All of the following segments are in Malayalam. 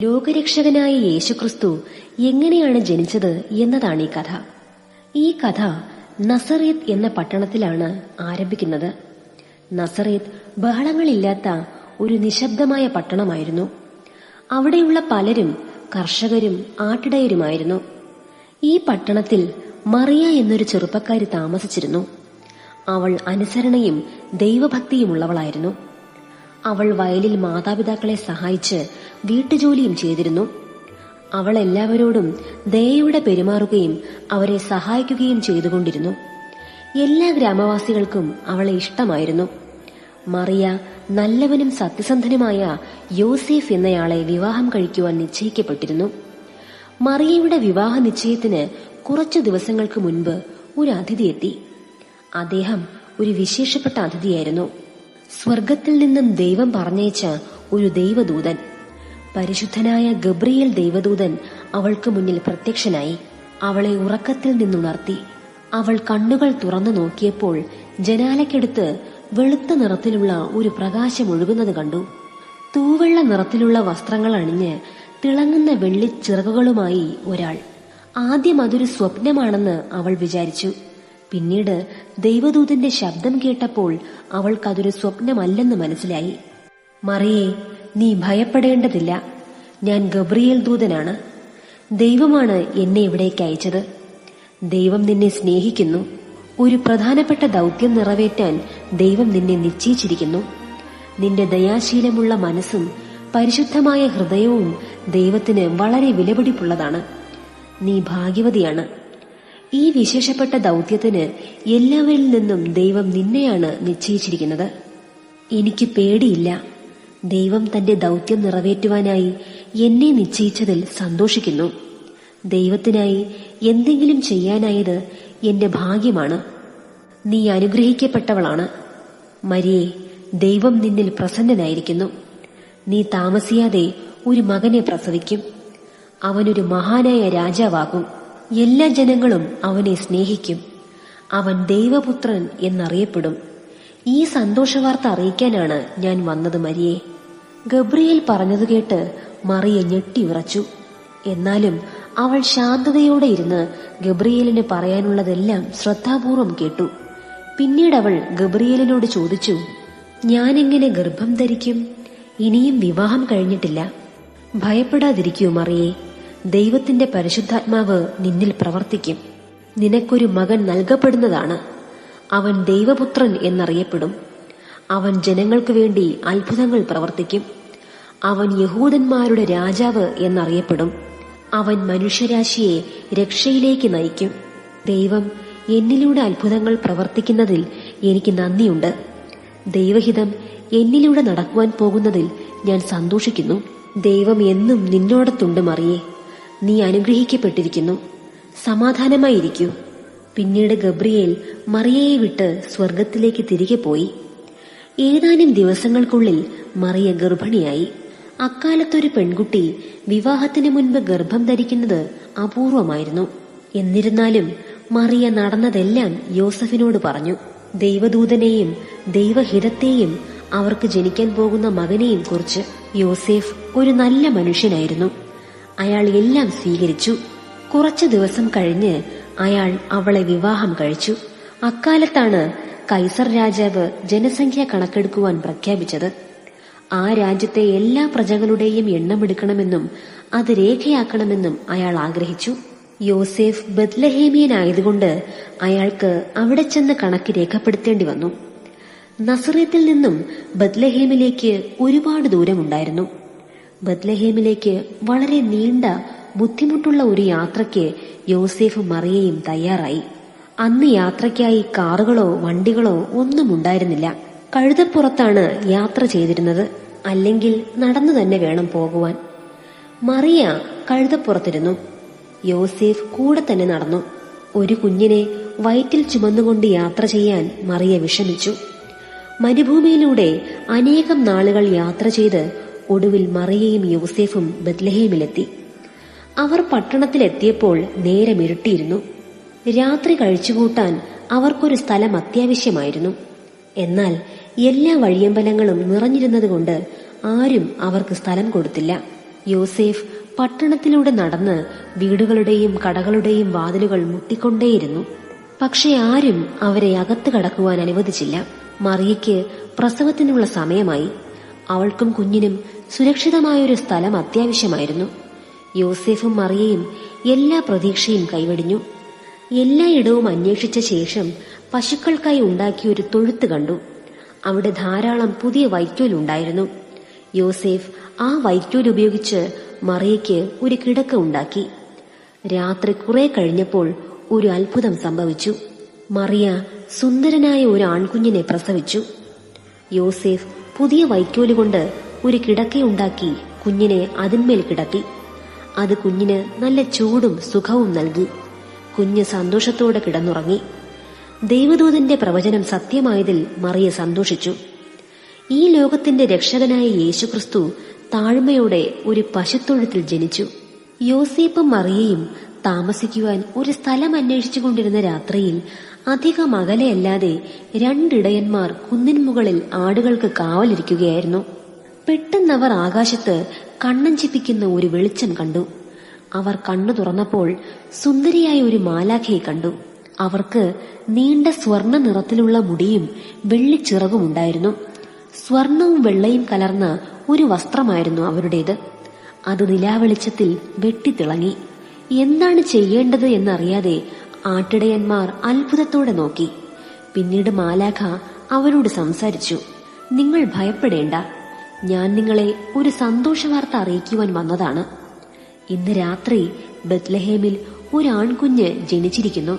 ലോകരക്ഷകനായ യേശുക്രിസ്തു എങ്ങനെയാണ് ജനിച്ചത് എന്നതാണ് ഈ കഥ. ഈ കഥ നസറേത്ത് എന്ന പട്ടണത്തിലാണ് ആരംഭിക്കുന്നത്. നസറേത്ത് ബഹളങ്ങളില്ലാത്ത ഒരു നിശബ്ദമായ പട്ടണമായിരുന്നു. അവിടെയുള്ള പലരും കർഷകരും ആട്ടിടയരുമായിരുന്നു. ഈ പട്ടണത്തിൽ മറിയ എന്നൊരു ചെറുപ്പക്കാരി താമസിച്ചിരുന്നു. അവൾ അനുസരണയും ദൈവഭക്തിയുമുള്ളവളായിരുന്നു. അവൾ വയലിൽ മാതാപിതാക്കളെ സഹായിച്ച് വീട്ടുജോലിയും ചെയ്തിരുന്നു. അവൾ എല്ലാവരോടും ദയയോടെ പെരുമാറുകയും അവരെ സഹായിക്കുകയും ചെയ്തുകൊണ്ടിരുന്നു. എല്ലാ ഗ്രാമവാസികൾക്കും അവളെ ഇഷ്ടമായിരുന്നു. മറിയ നല്ലവനും സത്യസന്ധനുമായ യോസേഫ് എന്നയാളെ വിവാഹം കഴിക്കുവാൻ നിശ്ചയിക്കപ്പെട്ടിരുന്നു. മറിയയുടെ വിവാഹ നിശ്ചയത്തിന് കുറച്ചു ദിവസങ്ങൾക്ക് മുൻപ് ഒരു അതിഥി എത്തി. അദ്ദേഹം ഒരു വിശേഷപ്പെട്ട അതിഥിയായിരുന്നു. സ്വർഗത്തിൽ നിന്നും ദൈവം പറഞ്ഞയച്ച ഒരു ദൈവദൂതൻ. പരിശുദ്ധനായ ഗബ്രിയേൽ ദൈവദൂതൻ അവൾക്ക് മുന്നിൽ പ്രത്യക്ഷനായി അവളെ ഉറക്കത്തിൽ നിന്നുണർത്തി. അവൾ കണ്ണുകൾ തുറന്നു നോക്കിയപ്പോൾ ജനാലയ്ക്കടുത്ത് വെളുത്ത നിറത്തിലുള്ള ഒരു പ്രകാശം ഒഴുകുന്നത് കണ്ടു. തൂവെള്ള നിറത്തിലുള്ള വസ്ത്രങ്ങൾ അണിഞ്ഞ് തിളങ്ങുന്ന വെള്ളി ചിറകുകളുമായി ഒരാൾ. ആദ്യം അതൊരു സ്വപ്നമാണെന്ന് അവൾ വിചാരിച്ചു. പിന്നീട് ദൈവദൂതന്റെ ശബ്ദം കേട്ടപ്പോൾ അവൾക്കതൊരു സ്വപ്നമല്ലെന്ന് മനസ്സിലായി. മറിയേ നീ ഭയപ്പെടേണ്ടതില്ല. ഞാൻ ഗബ്രിയേൽ ദൂതനാണ്. ദൈവമാണ് എന്നെ ഇവിടേക്ക് അയച്ചത്. ദൈവം നിന്നെ സ്നേഹിക്കുന്നു. ഒരു പ്രധാനപ്പെട്ട ദൗത്യം നിറവേറ്റാൻ ദൈവം നിന്നെ നിശ്ചയിച്ചിരിക്കുന്നു. നിന്റെ ദയാശീലമുള്ള മനസ്സും പരിശുദ്ധമായ ഹൃദയവും ദൈവത്തിന് വളരെ വിലപിടിപ്പുള്ളതാണ്. നീ ഭാഗ്യവതിയാണ്. ഈ വിശേഷപ്പെട്ട ദൗത്യത്തിന് എല്ലാവരിൽ നിന്നും ദൈവം നിന്നെയാണ് നിശ്ചയിച്ചിരിക്കുന്നത്. എനിക്ക് പേടിയില്ല. ദൈവം തന്റെ ദൗത്യം നിറവേറ്റുവാനായി എന്നെ നിശ്ചയിച്ചതിൽ സന്തോഷിക്കുന്നു. ദൈവത്തിനായി എന്തെങ്കിലും ചെയ്യാനായത് എന്റെ ഭാഗ്യമാണ്. നീ അനുഗ്രഹിക്കപ്പെട്ടവളാണ്. മരിയെ ദൈവം നിന്നിൽ പ്രസന്നനായിരിക്കുന്നു. നീ താമസിയാതെ ഒരു മകനെ പ്രസവിക്കും. അവനൊരു മഹാനായ രാജാവാകും. എല്ലാ ജനങ്ങളും അവനെ സ്നേഹിക്കും. അവൻ ദൈവപുത്രൻ എന്നറിയപ്പെടും. ഈ സന്തോഷവാർത്ത അറിയിക്കാനാണ് ഞാൻ വന്നത് മരിയെ. ഗബ്രിയേൽ പറഞ്ഞതു കേട്ട് മറിയ ഞെട്ടിയുറച്ചു എന്നാലും അവൾ ശാന്തതയോടെ ഇരുന്ന് ഗബ്രിയേലിന് പറയാനുള്ളതെല്ലാം ശ്രദ്ധാപൂർവം കേട്ടു. പിന്നീട് അവൾ ഗബ്രിയേലിനോട് ചോദിച്ചു ഞാനെങ്ങനെ ഗർഭം ധരിക്കും? ഇനിയും വിവാഹം കഴിഞ്ഞിട്ടില്ല. ഭയപ്പെടാതിരിക്കൂ മറിയെ? ദൈവത്തിന്റെ പരിശുദ്ധാത്മാവ് നിന്നിൽ പ്രവർത്തിക്കും. നിനക്കൊരു മകൻ നൽകപ്പെടുന്നതാണ്. അവൻ ദൈവപുത്രൻ എന്നറിയപ്പെടും. അവൻ ജനങ്ങൾക്ക് വേണ്ടി അത്ഭുതങ്ങൾ പ്രവർത്തിക്കും. അവൻ യഹൂദന്മാരുടെ രാജാവ് എന്നറിയപ്പെടും. അവൻ മനുഷ്യരാശിയെ രക്ഷയിലേക്ക് നയിക്കും. ദൈവം എന്നിലൂടെ അത്ഭുതങ്ങൾ പ്രവർത്തിക്കുന്നതിൽ എനിക്ക് നന്ദിയുണ്ട്. ദൈവഹിതം എന്നിലൂടെ നടക്കുവാൻ പോകുന്നതിൽ ഞാൻ സന്തോഷിക്കുന്നു. ദൈവം എന്നും നിന്നോടത്തുണ്ട് മറിയേ. നീ അനുഗ്രഹിക്കപ്പെട്ടിരിക്കുന്നു. സമാധാനമായിരിക്കൂ. പിന്നീട് ഗബ്രിയേൽ മറിയയെ വിട്ട് സ്വർഗത്തിലേക്ക് തിരികെ പോയി. ഏതാനും ദിവസങ്ങൾക്കുള്ളിൽ മറിയ ഗർഭിണിയായി. അക്കാലത്തൊരു പെൺകുട്ടി വിവാഹത്തിന് മുൻപ് ഗർഭം ധരിക്കുന്നത് അപൂർവമായിരുന്നു. എന്നിരുന്നാലും മറിയ നടന്നതെല്ലാം യോസഫിനോട് പറഞ്ഞു. ദൈവദൂതനെയും ദൈവഹിതത്തെയും അവർക്ക് ജനിക്കാൻ പോകുന്ന മകനെയും കുറിച്ച് യോസേഫ് ഒരു നല്ല മനുഷ്യനായിരുന്നു. അയാൾ എല്ലാം സ്വീകരിച്ചു. കുറച്ചു ദിവസം കഴിഞ്ഞ് അയാൾ അവളെ വിവാഹം കഴിച്ചു. അക്കാലത്താണ് കൈസർ രാജാവ് ജനസംഖ്യ കണക്കെടുക്കുവാൻ പ്രഖ്യാപിച്ചത്. ആ രാജ്യത്തെ എല്ലാ പ്രജകളുടെയും എണ്ണമെടുക്കണമെന്നും അത് രേഖയാക്കണമെന്നും അയാൾ ആഗ്രഹിച്ചു. യോസേഫ് ബദ്ലഹേമിയനായതുകൊണ്ട് അയാൾക്ക് അവിടെ ചെന്ന് കണക്ക് രേഖപ്പെടുത്തേണ്ടി വന്നു. നസറേത്തിൽ നിന്നും ബദ്ലഹേമിലേക്ക് ഒരുപാട് ദൂരമുണ്ടായിരുന്നു. ബദ്ലഹേമിലേക്ക് വളരെ നീണ്ട ബുദ്ധിമുട്ടുള്ള ഒരു യാത്രയ്ക്ക് യോസേഫ് മറിയയും തയ്യാറായി. അന്ന് യാത്രയ്ക്കായി കാറുകളോ വണ്ടികളോ ഒന്നും ഉണ്ടായിരുന്നില്ല. കഴുതപ്പുറത്താണ് യാത്ര ചെയ്തിരുന്നത്. അല്ലെങ്കിൽ നടന്നു തന്നെ വേണം പോകുവാൻ. മറിയ കഴുതപ്പുറത്തിരുന്നു. യോസേഫ് കൂടെ തന്നെ നടന്നു. ഒരു കുഞ്ഞിനെ വയറ്റിൽ ചുമന്നുകൊണ്ട് യാത്ര ചെയ്യാൻ മറിയ വിഷമിച്ചു. മരുഭൂമിയിലൂടെ അനേകം നാളുകൾ യാത്ര ചെയ്ത് ഒടുവിൽ മറിയയും യൂസേഫും ബദ്ലഹേമിലെത്തി അവർ പട്ടണത്തിലെത്തിയപ്പോൾ നേരം ഇരുട്ടിയിരുന്നു. രാത്രി കഴിച്ചുകൂട്ടാൻ അവർക്കൊരു സ്ഥലം അത്യാവശ്യമായിരുന്നു. എന്നാൽ എല്ലാ വഴിയമ്പലങ്ങളും നിറഞ്ഞിരുന്നതുകൊണ്ട് ആരും അവർക്ക് സ്ഥലം കൊടുത്തില്ല. യോസേഫ് പട്ടണത്തിലൂടെ നടന്ന് വീടുകളുടെയും കടകളുടെയും വാതിലുകൾ മുട്ടിക്കൊണ്ടേയിരുന്നു. പക്ഷെ ആരും അവരെ അകത്ത് കടക്കുവാൻ അനുവദിച്ചില്ല. മറിയയ്ക്ക് പ്രസവത്തിനുള്ള സമയമായി. അവൾക്കും കുഞ്ഞിനും സുരക്ഷിതമായൊരു സ്ഥലം അത്യാവശ്യമായിരുന്നു. യോസെഫും മറിയയും എല്ലാ പ്രതീക്ഷയും കൈവടിഞ്ഞു. എല്ലായിടവും അന്വേഷിച്ച ശേഷം പശുക്കൾക്കായി ഉണ്ടാക്കിയ ഒരു തൊഴുത്ത് കണ്ടു. അവിടെ ധാരാളം പുതിയ വൈക്കോൽ ഉണ്ടായിരുന്നു. യോസേഫ് ആ വൈക്കോൽ ഉപയോഗിച്ച് മറിയയ്ക്ക് ഒരു കിടക്ക ഉണ്ടാക്കി. രാത്രി കുറെ കഴിഞ്ഞപ്പോൾ ഒരു അത്ഭുതം സംഭവിച്ചു. മറിയ സുന്ദരനായ ഒരു ആൺകുഞ്ഞിനെ പ്രസവിച്ചു. യോസേഫ് പുതിയ വൈക്കോലുകൊണ്ട് ഒരു കിടക്കയുണ്ടാക്കി കുഞ്ഞിനെ അതിന്മേൽ കിടത്തി. അത് കുഞ്ഞിന് നല്ല ചൂടും സുഖവും നൽകി. കുഞ്ഞ് സന്തോഷത്തോടെ കിടന്നുറങ്ങി. ദൈവദൂതന്റെ പ്രവചനം സത്യമായതിൽ മറിയ സന്തോഷിച്ചു. ഈ ലോകത്തിന്റെ രക്ഷകനായ യേശുക്രിസ്തു താഴ്മയോടെ ഒരു പശുത്തൊഴുത്തിൽ ജനിച്ചു. യോസേപ്പും മറിയയും താമസിക്കുവാൻ ഒരു സ്ഥലം അന്വേഷിച്ചു കൊണ്ടിരുന്ന രാത്രിയിൽ അധികം അകലെയല്ലാതെ രണ്ടിടയന്മാർ കുന്നിൻ മുകളിൽ ആടുകൾക്ക് കാവലിരിക്കുകയായിരുന്നു. പെട്ടെന്നവർ ആകാശത്ത് കണ്ണഞ്ചിപ്പിക്കുന്ന ഒരു വെളിച്ചം കണ്ടു. അവർ കണ്ണു തുറന്നപ്പോൾ സുന്ദരിയായ ഒരു മാലാഖയെ കണ്ടു. അവർക്ക് നീണ്ട സ്വർണ നിറത്തിലുള്ള മുടിയും വെള്ളിച്ചിറകും ഉണ്ടായിരുന്നു. സ്വർണവും വെള്ളയും കലർന്ന ഒരു വസ്ത്രമായിരുന്നു അവരുടേത്. അത് നിലാവെളിച്ചത്തിൽ വെട്ടിത്തിളങ്ങി. എന്താണ് ചെയ്യേണ്ടത് എന്നറിയാതെ ആട്ടിടയന്മാർ അത്ഭുതത്തോടെ നോക്കി. പിന്നീട് മാലാഖ അവരോട് സംസാരിച്ചു. നിങ്ങൾ ഭയപ്പെടേണ്ട. ഞാൻ നിങ്ങളെ ഒരു സന്തോഷ വാർത്ത അറിയിക്കുവാൻ വന്നതാണ്. ഇന്ന് രാത്രി ബത്ലഹേമിൽ ഒരാൺകുഞ്ഞ് ജനിച്ചിരിക്കുന്നു.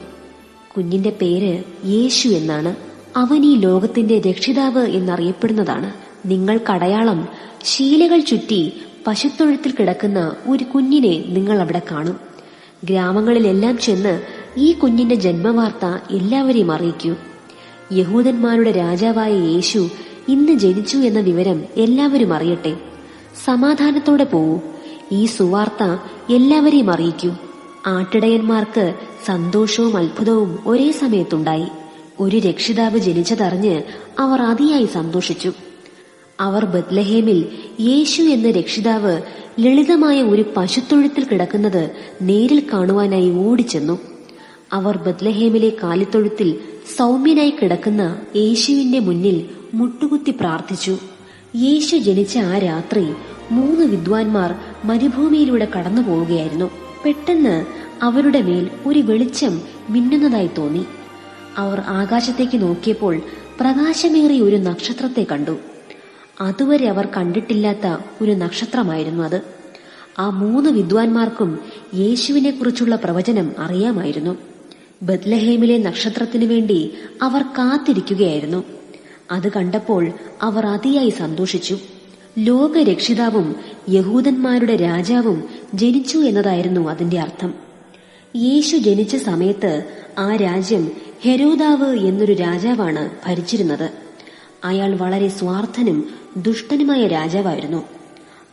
കുഞ്ഞിന്റെ പേര് യേശു എന്നാണ്. അവൻ ഈ ലോകത്തിന്റെ രക്ഷിതാവ് എന്നറിയപ്പെടുന്നതാണ്. നിങ്ങൾ കടയാളം ശീലകൾ ചുറ്റി പശുത്തൊഴുത്തിൽ കിടക്കുന്ന ഒരു കുഞ്ഞിനെ നിങ്ങൾ അവിടെ കാണും. ഗ്രാമങ്ങളിലെല്ലാം ചെന്ന് ഈ കുഞ്ഞിന്റെ ജന്മവാർത്ത എല്ലാവരെയും അറിയിക്കൂ. യഹൂദന്മാരുടെ രാജാവായ യേശു ഇന്ന് ജനിച്ചു എന്ന വിവരം എല്ലാവരും അറിയട്ടെ. സമാധാനത്തോടെ പോവൂ. ഈ സുവാർത്ത എല്ലാവരെയും അറിയിക്കൂ. ആട്ടിടയന്മാർക്ക് സന്തോഷവും അത്ഭുതവും ഒരേ സമയത്തുണ്ടായി. ഒരു രക്ഷിതാവ് ജനിച്ചതറിഞ്ഞ് അവർ അതിയായി സന്തോഷിച്ചു. അവർ ബത്ലഹേമിൽ യേശു എന്ന രക്ഷിതാവ് ലളിതമായ ഒരു പശുത്തൊഴുത്തിൽ കിടക്കുന്നത് നേരിൽ കാണുവാനായി ഓടിച്ചെന്നു. അവർ ബദ്ലഹേമിലെ കാലിത്തൊഴുത്തിൽ സൗമ്യനായി കിടക്കുന്ന യേശുവിന്റെ മുന്നിൽ മുട്ടുകുത്തി പ്രാർത്ഥിച്ചു. യേശു ജനിച്ച ആ രാത്രി മൂന്ന് വിദ്വാൻമാർ മരുഭൂമിയിലൂടെ കടന്നു പോവുകയായിരുന്നു. പെട്ടെന്ന് അവരുടെ മേൽ ഒരു വെളിച്ചം മിന്നുന്നതായി തോന്നി. അവർ ആകാശത്തേക്ക് നോക്കിയപ്പോൾ പ്രകാശമേറിയ ഒരു നക്ഷത്രത്തെ കണ്ടു. അതുവരെ അവർ കണ്ടിട്ടില്ലാത്ത ഒരു നക്ഷത്രമായിരുന്നു അത്. ആ മൂന്ന് വിദ്വാൻമാർക്കും യേശുവിനെ കുറിച്ചുള്ള പ്രവചനം അറിയാമായിരുന്നു. ബദ്ലഹേമിലെ നക്ഷത്രത്തിനു വേണ്ടി അവർ കാത്തിരിക്കുകയായിരുന്നു. അത് കണ്ടപ്പോൾ അവർ അതിയായി സന്തോഷിച്ചു. ലോകരക്ഷിതാവും യഹൂദന്മാരുടെ രാജാവും ജനിച്ചു എന്നതായിരുന്നു അതിന്റെ അർത്ഥം. യേശു ജനിച്ച സമയത്ത് ആ രാജ്യം ഹെരോദാവ് എന്നൊരു രാജാവാണ് ഭരിച്ചിരുന്നത്. അയാൾ വളരെ സ്വാർത്ഥനും ദുഷ്ടനുമായ രാജാവായിരുന്നു.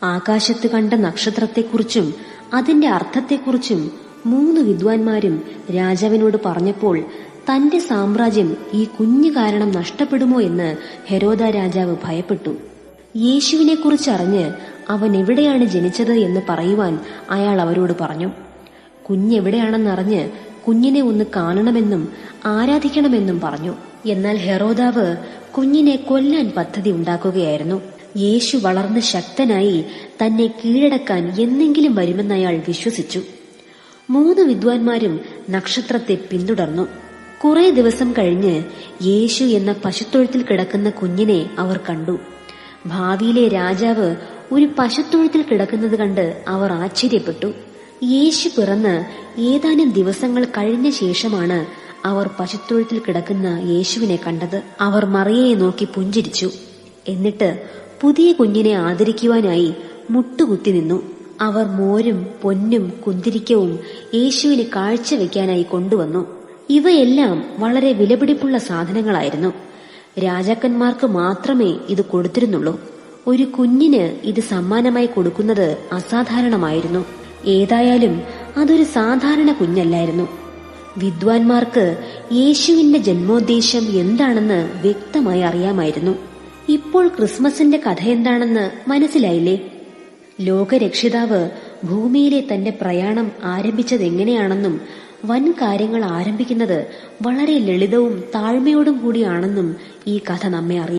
ആകാശത്ത് കണ്ട നക്ഷത്രത്തെക്കുറിച്ചും അതിന്റെ അർത്ഥത്തെക്കുറിച്ചും മൂന്ന് വിദ്വാൻമാരും രാജാവിനോട് പറഞ്ഞപ്പോൾ തന്റെ സാമ്രാജ്യം ഈ കുഞ്ഞു കാരണം നഷ്ടപ്പെടുമോ എന്ന് ഹെരോദ രാജാവ് ഭയപ്പെട്ടു. യേശുവിനെ കുറിച്ചറിഞ്ഞ് അവൻ എവിടെയാണ് ജനിച്ചത് എന്ന് പറയുവാൻ അയാൾ അവരോട് പറഞ്ഞു. കുഞ്ഞെവിടെയാണെന്നറിഞ്ഞ് കുഞ്ഞിനെ ഒന്ന് കാണണമെന്നും ആരാധിക്കണമെന്നും പറഞ്ഞു. എന്നാൽ ഹെറോദാവ് കുഞ്ഞിനെ കൊല്ലാൻ പദ്ധതി ഉണ്ടാക്കുകയായിരുന്നു. യേശു വളർന്ന് ശക്തനായി തന്നെ കീഴടക്കാൻ എന്നെങ്കിലും വരുമെന്ന് അയാൾ വിശ്വസിച്ചു. മൂന്ന് വിദ്വാൻമാരും നക്ഷത്രത്തെ പിന്തുടർന്നു. കുറെ ദിവസം കഴിഞ്ഞ് യേശു എന്ന പശുത്തൊഴുത്തിൽ കിടക്കുന്ന കുഞ്ഞിനെ അവർ കണ്ടു. ഭാവിയിലെ രാജാവ് ഒരു പശുത്തൊഴുത്തിൽ കിടക്കുന്നത് കണ്ട് അവർ ആശ്ചര്യപ്പെട്ടു. യേശു പിറന്ന് ഏതാനും ദിവസങ്ങൾ കഴിഞ്ഞ ശേഷമാണ് അവർ പശുത്തൊഴുത്തിൽ കിടക്കുന്ന യേശുവിനെ കണ്ടത് അവർ മറിയയെ നോക്കി പുഞ്ചിരിച്ചു. എന്നിട്ട് പുതിയ കുഞ്ഞിനെ ആദരിക്കുവാനായി മുട്ടുകുത്തി നിന്നു. അവർ മോരും പൊന്നും കുന്തിരിക്കവും യേശുവിന് കാഴ്ചവെക്കാനായി കൊണ്ടുവന്നു. ഇവയെല്ലാം വളരെ വിലപിടിപ്പുള്ള സാധനങ്ങളായിരുന്നു. രാജാക്കന്മാർക്ക് മാത്രമേ ഇത് കൊടുത്തിരുന്നുള്ളൂ. ഒരു കുഞ്ഞിന് ഇത് സമ്മാനമായി കൊടുക്കുന്നത് അസാധാരണമായിരുന്നു. ഏതായാലും അതൊരു സാധാരണ കുഞ്ഞല്ലായിരുന്നു. വിദ്വാൻമാർക്ക് യേശുവിന്റെ ജന്മോദ്ദേശം എന്താണെന്ന് വ്യക്തമായി അറിയാമായിരുന്നു. ഇപ്പോൾ ക്രിസ്മസിന്റെ കഥ എന്താണെന്ന് മനസ്സിലായില്ലേ? ലോകരക്ഷിതാവ് ഭൂമിയിലെ തന്റെ പ്രയാണം ആരംഭിച്ചത് എങ്ങനെയാണെന്നും വൻ കാര്യങ്ങൾ ആരംഭിക്കുന്നത് വളരെ ലളിതവും താഴ്മയോടും കൂടിയാണെന്നും ഈ കഥ നമ്മെ അറിയിക്കുന്നു